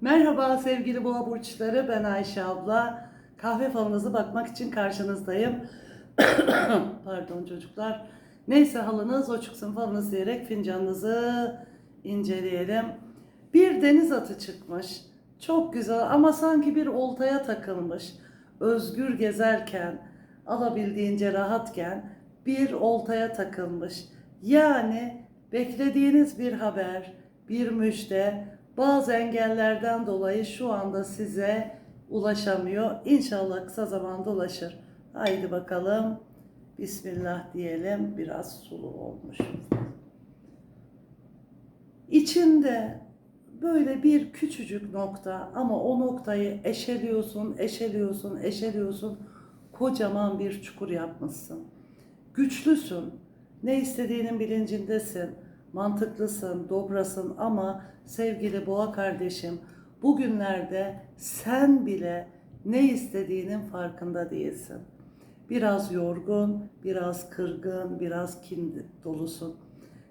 Merhaba sevgili boğa burçları ben Ayşe abla. Kahve falınızı bakmak için karşınızdayım. Pardon çocuklar. Neyse halınız o çıksın falınız diyerek fincanınızı inceleyelim. Bir deniz atı çıkmış. Çok güzel ama sanki bir oltaya takılmış. Özgür gezerken, alabildiğince rahatken bir oltaya takılmış. Yani beklediğiniz bir haber, bir müjde bazı engellerden dolayı şu anda size ulaşamıyor. İnşallah kısa zamanda ulaşır. Haydi bakalım. Bismillah diyelim. Biraz sulu olmuş. İçinde böyle bir küçücük nokta ama o noktayı eşeliyorsun, eşeliyorsun, eşeliyorsun. Kocaman bir çukur yapmışsın. Güçlüsün. Ne istediğinin bilincindesin. Mantıklısın, dobrasın ama sevgili boğa kardeşim bugünlerde sen bile ne istediğinin farkında değilsin. Biraz yorgun, biraz kırgın, biraz kin dolusun.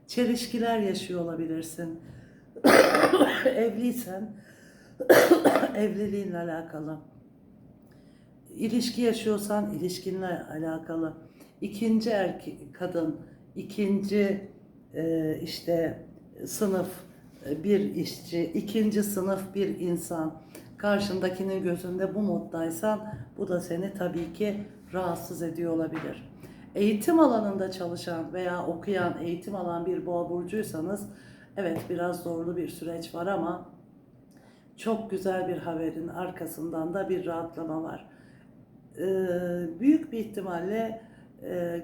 Çelişkiler yaşıyor olabilirsin. Evliysen evliliğinle alakalı. İlişki yaşıyorsan ilişkinle alakalı. İkinci erkek kadın, ikinci e, işte sınıf e, bir işçi, ikinci sınıf bir insan karşındakinin gözünde bu moddaysan bu da seni tabii ki rahatsız ediyor olabilir. Eğitim alanında çalışan veya okuyan, eğitim alan bir boğa burcuysanız evet biraz zorlu bir süreç var ama çok güzel bir haberin arkasından da bir rahatlama var. Ee, büyük bir ihtimalle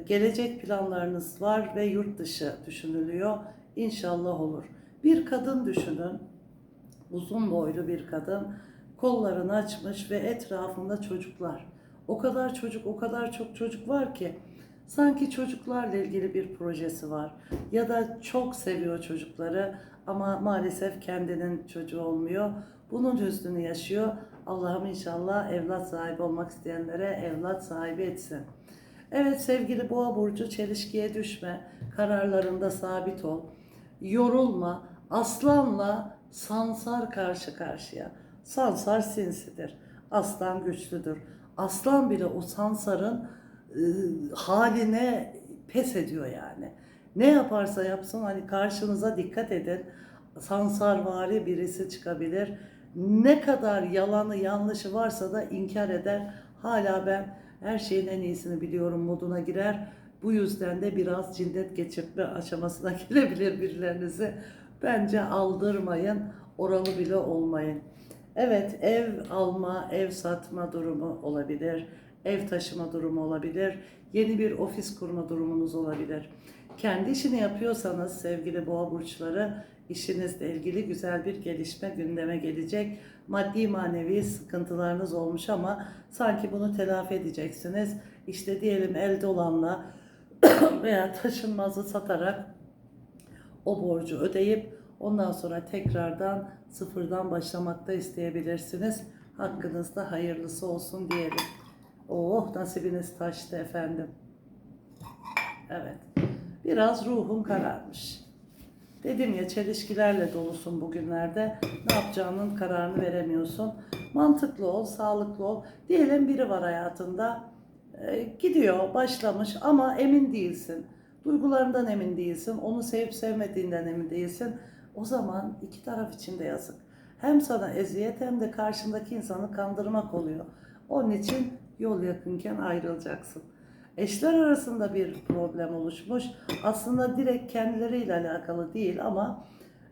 gelecek planlarınız var ve yurt dışı düşünülüyor. İnşallah olur. Bir kadın düşünün. Uzun boylu bir kadın. Kollarını açmış ve etrafında çocuklar. O kadar çocuk, o kadar çok çocuk var ki sanki çocuklarla ilgili bir projesi var. Ya da çok seviyor çocukları ama maalesef kendinin çocuğu olmuyor. Bunun hüznünü yaşıyor. Allah'ım inşallah evlat sahibi olmak isteyenlere evlat sahibi etsin. Evet sevgili boğa burcu çelişkiye düşme. Kararlarında sabit ol. Yorulma. Aslanla sansar karşı karşıya. Sansar sinsidir. Aslan güçlüdür. Aslan bile o sansarın e, haline pes ediyor yani. Ne yaparsa yapsın hani karşınıza dikkat edin. Sansarvari birisi çıkabilir. Ne kadar yalanı yanlışı varsa da inkar eder. Hala ben her şeyin en iyisini biliyorum moduna girer. Bu yüzden de biraz cinnet geçirtme aşamasına gelebilir birilerinizi. Bence aldırmayın, oralı bile olmayın. Evet, ev alma, ev satma durumu olabilir. Ev taşıma durumu olabilir. Yeni bir ofis kurma durumunuz olabilir. Kendi işini yapıyorsanız sevgili boğa burçları işinizle ilgili güzel bir gelişme gündeme gelecek. Maddi manevi sıkıntılarınız olmuş ama sanki bunu telafi edeceksiniz. İşte diyelim elde olanla veya taşınmazı satarak o borcu ödeyip ondan sonra tekrardan sıfırdan başlamakta isteyebilirsiniz. Hakkınızda hayırlısı olsun diyelim. Oh nasibiniz taştı efendim. Evet. Biraz ruhum kararmış. Dedim ya çelişkilerle dolusun bugünlerde. Ne yapacağının kararını veremiyorsun. Mantıklı ol, sağlıklı ol. Diyelim biri var hayatında. e, gidiyor, başlamış ama emin değilsin. Duygularından emin değilsin. Onu sevip sevmediğinden emin değilsin. O zaman iki taraf için de yazık. Hem sana eziyet hem de karşındaki insanı kandırmak oluyor. Onun için yol yakınken ayrılacaksın. Eşler arasında bir problem oluşmuş. Aslında direkt kendileriyle alakalı değil ama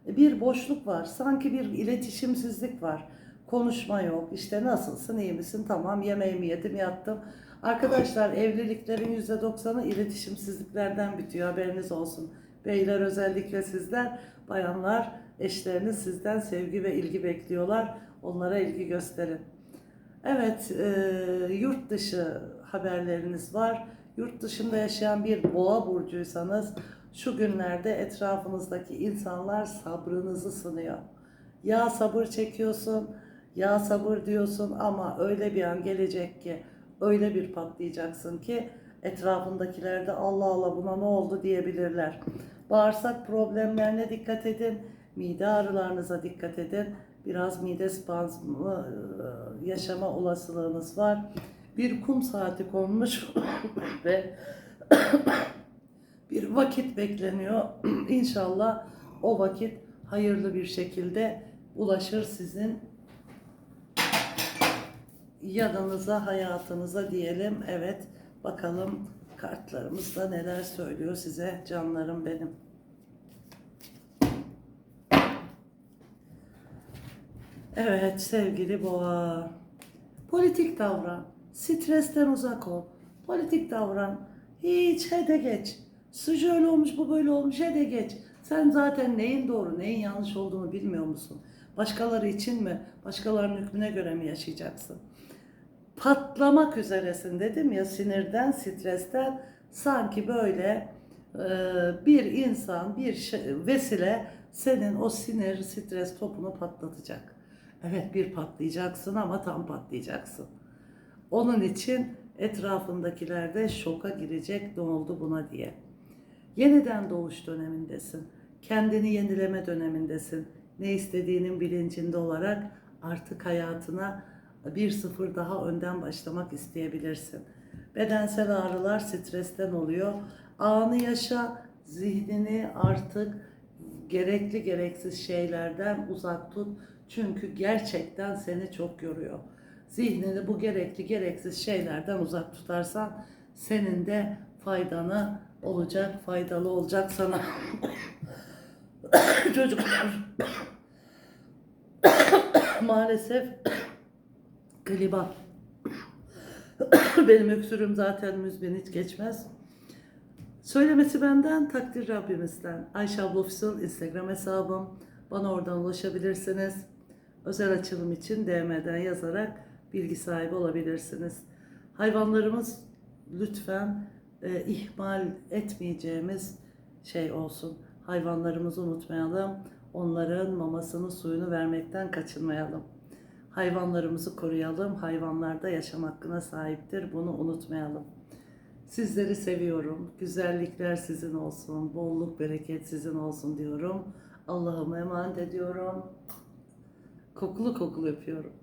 bir boşluk var. Sanki bir iletişimsizlik var. Konuşma yok. İşte nasılsın, iyi misin? Tamam yemeğimi yedim, yattım. Arkadaşlar evliliklerin %90'ı iletişimsizliklerden bitiyor. Haberiniz olsun. Beyler özellikle sizler, bayanlar eşleriniz sizden sevgi ve ilgi bekliyorlar. Onlara ilgi gösterin. Evet, e, yurt dışı haberleriniz var. Yurt dışında yaşayan bir boğa burcuysanız şu günlerde etrafınızdaki insanlar sabrınızı sınıyor. Ya sabır çekiyorsun, ya sabır diyorsun ama öyle bir an gelecek ki öyle bir patlayacaksın ki etrafındakiler de Allah Allah buna ne oldu diyebilirler. Bağırsak problemlerine dikkat edin, mide ağrılarınıza dikkat edin. Biraz mide spazmı e, yaşama olasılığınız var. Bir kum saati konmuş ve bir vakit bekleniyor. İnşallah o vakit hayırlı bir şekilde ulaşır sizin yanınıza, hayatınıza diyelim. Evet, bakalım kartlarımızda neler söylüyor size canlarım benim. Evet sevgili boğa. Politik davran. Stresten uzak ol. Politik davran. Hiç hede geç. Su şöyle olmuş bu böyle olmuş hede geç. Sen zaten neyin doğru neyin yanlış olduğunu bilmiyor musun? Başkaları için mi? Başkalarının hükmüne göre mi yaşayacaksın? Patlamak üzeresin dedim ya sinirden, stresten sanki böyle e, bir insan, bir şey- vesile senin o sinir, stres topunu patlatacak. Evet bir patlayacaksın ama tam patlayacaksın. Onun için etrafındakiler de şoka girecek ne oldu buna diye. Yeniden doğuş dönemindesin. Kendini yenileme dönemindesin. Ne istediğinin bilincinde olarak artık hayatına bir sıfır daha önden başlamak isteyebilirsin. Bedensel ağrılar stresten oluyor. Anı yaşa, zihnini artık gerekli gereksiz şeylerden uzak tut. Çünkü gerçekten seni çok yoruyor. Zihnini bu gerekli gereksiz şeylerden uzak tutarsan senin de faydanı olacak, faydalı olacak sana. Çocuklar maalesef galiba benim öksürüğüm zaten müzmin hiç geçmez. Söylemesi benden, takdir Rabbimizden. Ayşe abla Official Instagram hesabım. Bana oradan ulaşabilirsiniz. Özel açılım için DM'den yazarak bilgi sahibi olabilirsiniz. Hayvanlarımız lütfen e, ihmal etmeyeceğimiz şey olsun. Hayvanlarımızı unutmayalım. Onların mamasını, suyunu vermekten kaçınmayalım. Hayvanlarımızı koruyalım. Hayvanlar da yaşam hakkına sahiptir. Bunu unutmayalım. Sizleri seviyorum. Güzellikler sizin olsun. Bolluk, bereket sizin olsun diyorum. Allah'ıma emanet ediyorum. Kokulu kokulu öpüyorum.